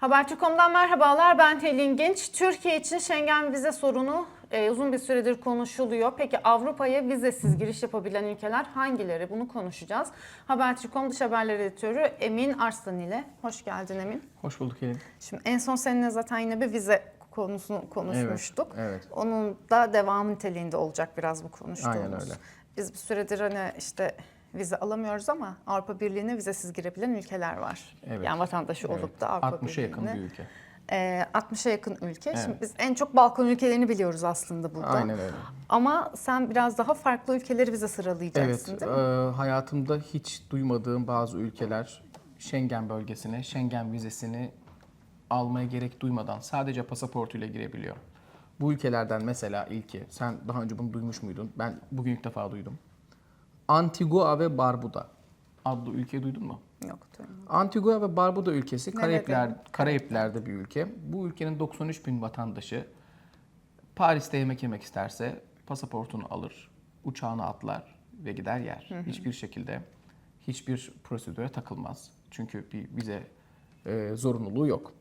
Habertürk.com'dan merhabalar. Ben Helin Genç. Türkiye için Schengen vize sorunu e, uzun bir süredir konuşuluyor. Peki Avrupa'ya vizesiz giriş yapabilen ülkeler hangileri? Bunu konuşacağız. Habertürk.com dış haberler editörü Emin Arslan ile. Hoş geldin Emin. Hoş bulduk Elin. Şimdi en son seninle zaten yine bir vize konusunu konuşmuştuk. evet. Onun da devam niteliğinde olacak biraz bu konuştuğumuz. Aynen öyle. Biz bir süredir hani işte vize alamıyoruz ama Avrupa Birliği'ne vizesiz girebilen ülkeler var. Evet. Yani vatandaşı Evet. olup da Avrupa 60'a yakın bir ülke. Ee, 60'a yakın ülke. Şimdi Evet. biz en çok Balkan ülkelerini biliyoruz aslında burada. Aynen öyle. Ama sen biraz daha farklı ülkeleri bize Evet, sıralayacaksın değil mi? e, hayatımda hiç duymadığım bazı ülkeler Schengen bölgesine, Schengen vizesini almaya gerek duymadan sadece pasaportuyla girebiliyor. Bu ülkelerden mesela ilki, sen daha önce bunu duymuş muydun? Ben bugün ilk defa duydum. Antigua ve Barbuda adlı ülkeyi duydun mu? Yok duymadım. Antigua ve Barbuda ülkesi Karayipler? Karayipler'de bir ülke. Bu ülkenin 93 bin vatandaşı Paris'te yemek yemek isterse pasaportunu alır, uçağına atlar ve gider yer. Hiçbir şekilde hiçbir prosedüre takılmaz. Çünkü bir vize e, zorunluluğu yok.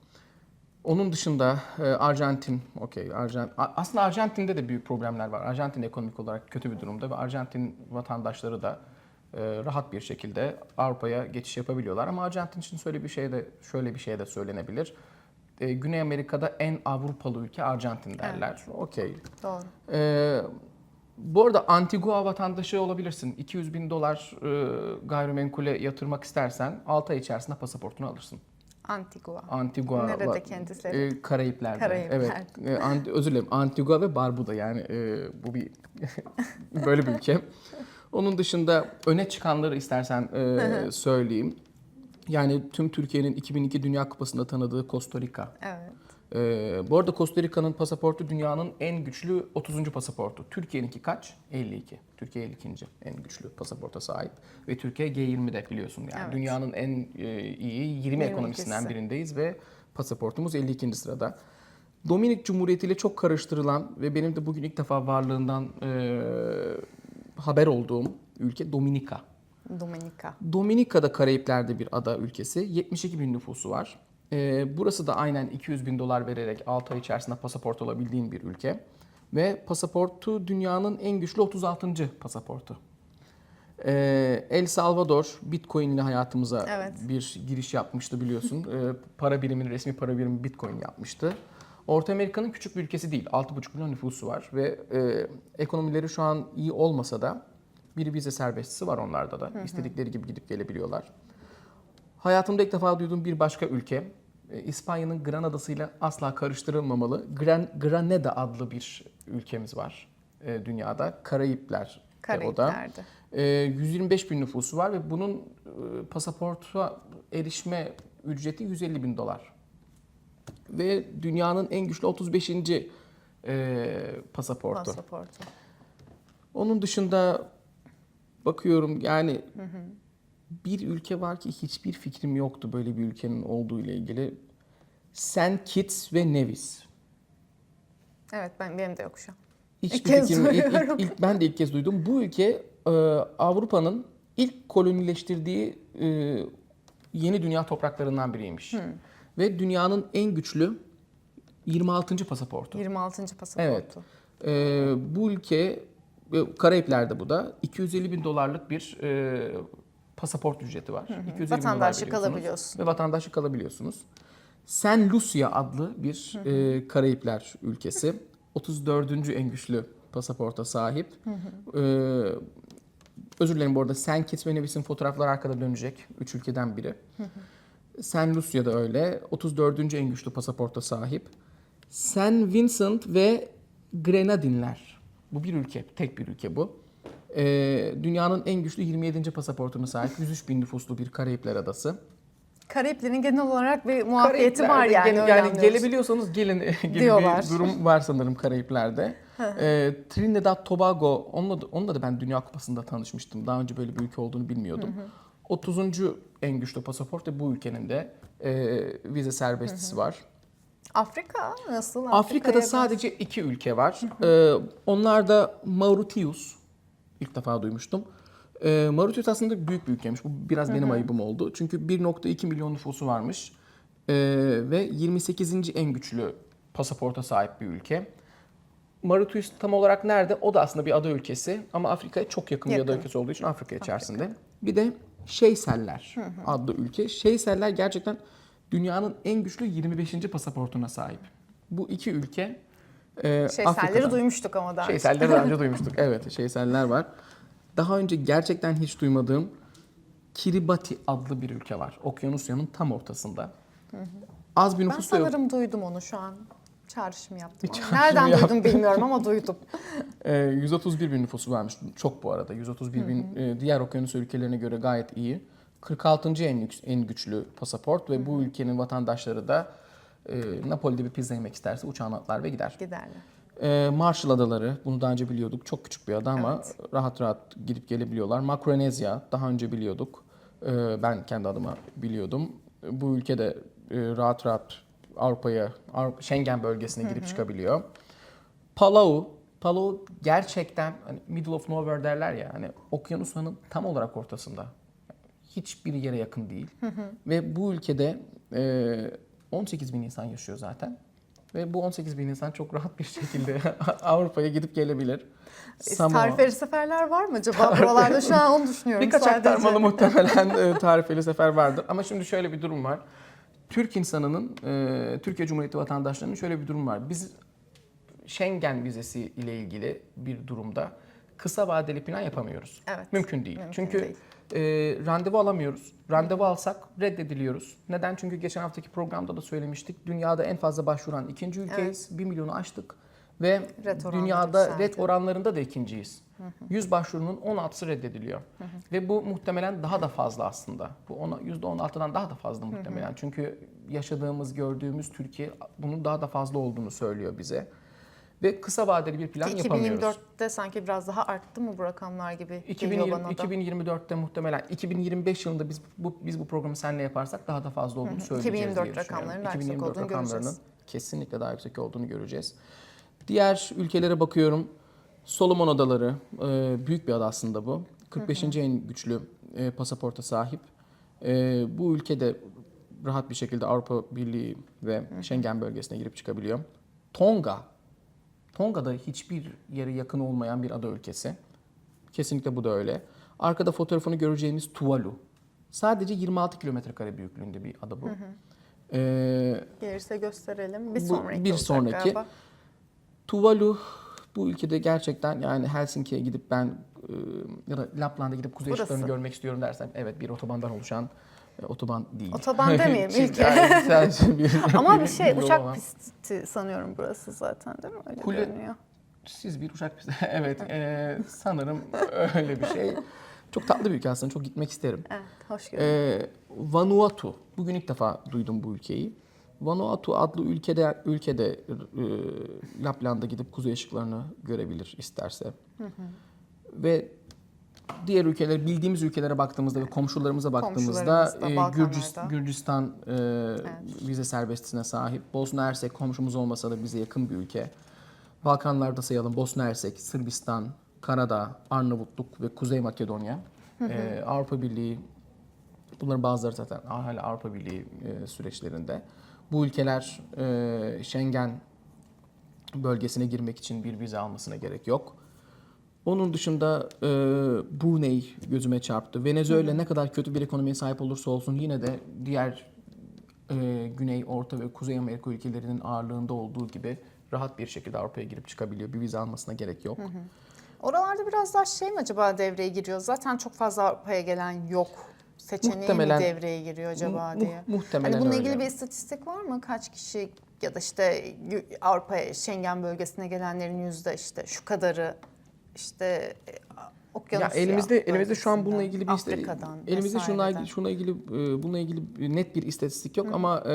Onun dışında e, Arjantin, okey. Arjant A- aslında Arjantin'de de büyük problemler var. Arjantin ekonomik olarak kötü bir durumda ve Arjantin vatandaşları da e, rahat bir şekilde Avrupa'ya geçiş yapabiliyorlar. Ama Arjantin için şöyle bir şey de şöyle bir şey de söylenebilir. E, Güney Amerika'da en Avrupalı ülke Arjantin derler. Okey. Doğru. Ee, bu arada Antigua vatandaşı olabilirsin. 200 bin dolar e, gayrimenkule yatırmak istersen 6 ay içerisinde pasaportunu alırsın. Antigua. Antigua Nerede kendileri? E, Karayipler'de. Karayipler. Evet. E, Ant- özür dilerim. Antigua ve Barbuda yani e, bu bir böyle bir ülke. Onun dışında öne çıkanları istersen e, söyleyeyim. Yani tüm Türkiye'nin 2002 Dünya Kupası'nda tanıdığı Costa Rica. Evet. Ee, bu arada Costa Rica'nın pasaportu dünyanın en güçlü 30. pasaportu. Türkiye'ninki kaç? 52. Türkiye 52. en güçlü pasaporta sahip. Ve Türkiye G20'de biliyorsun yani. Evet. Dünyanın en e, iyi 20 ekonomisinden 22'si. birindeyiz ve pasaportumuz 52. sırada. Dominik Cumhuriyeti ile çok karıştırılan ve benim de bugün ilk defa varlığından e, haber olduğum ülke Dominika. Dominika. Dominika'da Karayipler'de bir ada ülkesi. 72 bin nüfusu var. Ee, burası da aynen 200 bin dolar vererek 6 ay içerisinde pasaport alabildiğin bir ülke. Ve pasaportu dünyanın en güçlü 36. pasaportu. Ee, El Salvador Bitcoin ile hayatımıza Evet. bir giriş yapmıştı biliyorsun. Ee, para birimin resmi para birimi Bitcoin yapmıştı. Orta Amerika'nın küçük bir ülkesi değil. 6,5 milyon nüfusu var ve e, ekonomileri şu an iyi olmasa da bir vize serbestisi var onlarda da. İstedikleri gibi gidip gelebiliyorlar. Hayatımda ilk defa duyduğum bir başka ülke. e, İspanya'nın Granada'sıyla asla karıştırılmamalı. Gran, Granada adlı bir ülkemiz var e, dünyada. Karayipler. Karayipler'de. E, 125 bin nüfusu var ve bunun e, pasaporta erişme ücreti 150 bin dolar. Ve dünyanın en güçlü 35. E, pasaportu. Pasaportu. Onun dışında bakıyorum yani bir ülke var ki hiçbir fikrim yoktu böyle bir ülkenin olduğu ile ilgili. St. Kitts ve Nevis. Evet ben benim de yok şu an. Hiçbir İlk kez fikrim ilk, ilk- ilk- ben de ilk kez duydum. Bu ülke e, Avrupa'nın ilk kolonileştirdiği e, yeni dünya topraklarından biriymiş. Ve dünyanın en güçlü 26. pasaportu. 26. pasaportu. Evet. Ee, bu ülke e, Karayipler'de bu da 250 bin dolarlık bir e, pasaport ücreti var. 250 bin dolar Vatandaşlık veriyorsunuz alabiliyorsun. Ve vatandaşlık alabiliyorsunuz. Saint Lucia adlı bir e, Karayipler ülkesi. 34. en güçlü pasaporta sahip. Ee, özür dilerim bu arada Saint Kitts ve Nevis'in fotoğrafları arkada dönecek. Üç ülkeden biri. Saint Lucia da öyle. 34. en güçlü pasaporta sahip. Saint Vincent ve Grenadinler. Bu bir ülke, tek bir ülke bu. Ee, dünyanın en güçlü 27. pasaportuna sahip 103 bin nüfuslu bir Karayipler adası. Karayiplerin genel olarak bir muhabbeti var yani. öyle yani gelebiliyorsanız gelin gibi Diyorlar. bir durum var sanırım Karayipler'de. ee, Trinidad Tobago, onunla da, onunla da ben Dünya Kupası'nda tanışmıştım. Daha önce böyle bir ülke olduğunu bilmiyordum. 30. en güçlü pasaport ve bu ülkenin de e, vize serbestisi var. Afrika nasıl? Afrika'da Afrika'ya sadece iki ülke var. Ee, onlar da Mauritius. İlk defa duymuştum. Ee, Mauritius aslında büyük bir ülkeymiş. Bu biraz benim ayıbım oldu. Çünkü 1.2 milyon nüfusu varmış. Ee, ve 28. en güçlü pasaporta sahip bir ülke. Mauritius tam olarak nerede? O da aslında bir ada ülkesi ama Afrika'ya çok yakın, bir ada Yakın. ülkesi olduğu için Afrika içerisinde. Bir de Şeyseller adlı ülke. Şeyseller gerçekten dünyanın en güçlü 25. pasaportuna sahip. Bu iki ülke e, Şeyselleri duymuştuk ama daha. Şeyselleri daha önce duymuştuk. Evet, şeyseller var. Daha önce gerçekten hiç duymadığım Kiribati adlı bir ülke var. Okyanusya'nın tam ortasında. Az bir Ben nüfus da yok. sanırım duydum onu şu an. Çağrışım yaptım. Çağrışım Nereden yaptım. duydum bilmiyorum ama duydum. Ee, 131 bin nüfusu varmış. Çok bu arada. 131 bin e, diğer okyanus ülkelerine göre gayet iyi. 46. en, en güçlü pasaport ve bu ülkenin vatandaşları da e, Napoli'de bir pizza yemek isterse uçağına atlar ve gider. Giderler. Ee, Marshall Adaları, bunu daha önce biliyorduk. Çok küçük bir ada ama rahat rahat gidip gelebiliyorlar. Makronezya, daha önce biliyorduk. Ee, ben kendi adıma biliyordum. Bu ülke de e, rahat rahat Avrupa'ya, Avrupa, Schengen bölgesine girip çıkabiliyor. Palau, Palau gerçekten hani middle of nowhere derler ya, hani okyanusun tam olarak ortasında. Hiçbir yere yakın değil. Ve bu ülkede e, 18 bin insan yaşıyor zaten. Ve bu 18 bin insan çok rahat bir şekilde Avrupa'ya gidip gelebilir. Samoa- Tarifeli seferler var mı acaba? Buralarda şu an onu düşünüyorum Birkaç sadece. aktarmalı muhtemelen e, tarifeli sefer vardır. Ama şimdi şöyle bir durum var. Türk insanının, e, Türkiye Cumhuriyeti vatandaşlarının şöyle bir durum var. Biz Schengen vizesi ile ilgili bir durumda kısa vadeli plan yapamıyoruz. Evet. Mümkün değil. Mümkün Çünkü değil. e, randevu alamıyoruz. Randevu alsak reddediliyoruz. Neden? Çünkü geçen haftaki programda da söylemiştik. Dünyada en fazla başvuran ikinci ülkeyiz. 1 milyonu aştık. Ve Red dünyada yükseldi. red oranlarında da ikinciyiz. 100 başvurunun 16'sı reddediliyor. Ve bu muhtemelen daha da fazla aslında. Bu ona %16'dan daha da fazla muhtemelen. Çünkü yaşadığımız, gördüğümüz Türkiye bunun daha da fazla olduğunu söylüyor bize. Ve kısa vadeli bir plan Ki yapamıyoruz. 2024'te sanki biraz daha arttı mı bu rakamlar gibi geliyor 2020, bana da. 2024'te muhtemelen 2025 yılında biz bu biz bu programı seninle yaparsak daha da fazla olduğunu söyleyeceğiz 2024 diye rakamlarının daha yüksek olduğunu göreceğiz. kesinlikle daha yüksek olduğunu göreceğiz. Diğer ülkelere bakıyorum. Solomon Adaları e, büyük bir ada aslında bu. 45. en güçlü e, pasaporta sahip. E, bu ülkede rahat bir şekilde Avrupa Birliği ve Schengen bölgesine girip çıkabiliyor. Tonga. Tonga'da hiçbir yere yakın olmayan bir ada ülkesi. Kesinlikle bu da öyle. Arkada fotoğrafını göreceğimiz Tuvalu. Sadece 26 kilometre kare büyüklüğünde bir ada bu. Ee, Gelirse gösterelim. Bir Bu- sonraki bir sonraki. galiba. Tuvalu bu ülkede gerçekten yani Helsinki'ye gidip ben e, ya da Lapland'a gidip kuzey ışıklarını görmek istiyorum dersen evet bir otobandan oluşan otoban değil. Otoban demeyeyim, Şimdi ülke. yani sadece bir, Ama bir şey uçak olan. pisti sanıyorum burası zaten değil mi? Öyle Kule- görünüyor. Siz bir uçak pisti. evet e, sanırım öyle bir şey. Çok tatlı bir ülke aslında çok gitmek isterim. Evet, hoş görünüyor. Ee, Vanuatu. Bugün ilk defa duydum bu ülkeyi. Vanuatu adlı ülkede ülkede e, Lapland'a gidip kuzey ışıklarını görebilir isterse. Ve diğer ülkeler bildiğimiz ülkelere baktığımızda ve komşularımıza baktığımızda e. Gürcist- Gürcistan e, vize serbestisine sahip. Bosna Hersek komşumuz olmasa da bize yakın bir ülke. Balkanlarda sayalım Bosna Hersek, Sırbistan, Karadağ, Arnavutluk ve Kuzey Makedonya. E, Avrupa Birliği Bunların bazıları zaten hala Avrupa Birliği e, süreçlerinde. Bu ülkeler e, Schengen bölgesine girmek için bir vize almasına gerek yok. Onun dışında e, Brunei gözüme çarptı. Venezuela ne kadar kötü bir ekonomiye sahip olursa olsun yine de diğer e, Güney, Orta ve Kuzey Amerika ülkelerinin ağırlığında olduğu gibi rahat bir şekilde Avrupa'ya girip çıkabiliyor. Bir vize almasına gerek yok. Oralarda biraz daha şey mi acaba devreye giriyor? Zaten çok fazla Avrupa'ya gelen yok. Seçeneği Muhtemelen- mi devreye giriyor acaba Mu- diye. muhtemelen hani bununla öyle. ilgili bir istatistik var mı? Kaç kişi ya da işte Avrupa'ya, Schengen bölgesine gelenlerin yüzde işte şu kadarı işte e, Ya Okyanusya elimizde elimizde şu an bununla ilgili bir Afrika'dan elimizde vesaireden. ilgili şuna ilgili e, bununla ilgili net bir istatistik yok ama e,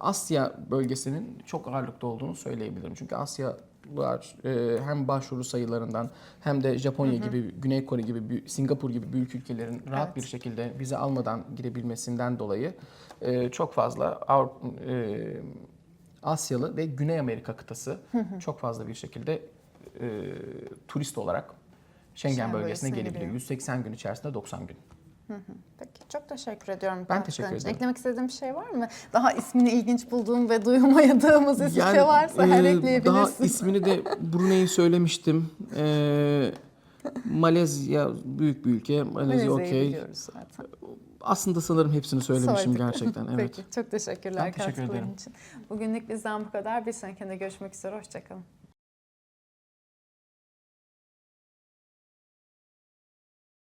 Asya bölgesinin çok ağırlıkta olduğunu söyleyebilirim. Çünkü Asyalılar e, hem başvuru sayılarından hem de Japonya gibi, Güney Kore gibi, Singapur gibi büyük ülkelerin rahat Evet. bir şekilde vize almadan girebilmesinden dolayı çok fazla Avru- e, Asyalı ve Güney Amerika kıtası çok fazla bir şekilde e, turist olarak Schengen Schengen bölgesine bölgesine gelebiliyor. giriyor. 180 gün içerisinde 90 gün. Peki çok teşekkür ediyorum. Ben teşekkür için. ederim. Eklemek istediğim bir şey var mı? Daha ismini ilginç bulduğum ve duymadığımız isim Yani, varsa her e, ekleyebilirsin. Daha ismini de Brunei'yi söylemiştim. E, Malezya büyük bir ülke. Malezya okey. biliyoruz zaten. Aslında sanırım hepsini söylemişim Söyledik. gerçekten. Evet. Peki çok teşekkürler Ben teşekkür ederim. için. Bugünlük bizden bu kadar. Bir sonrakinde görüşmek üzere. Hoşçakalın.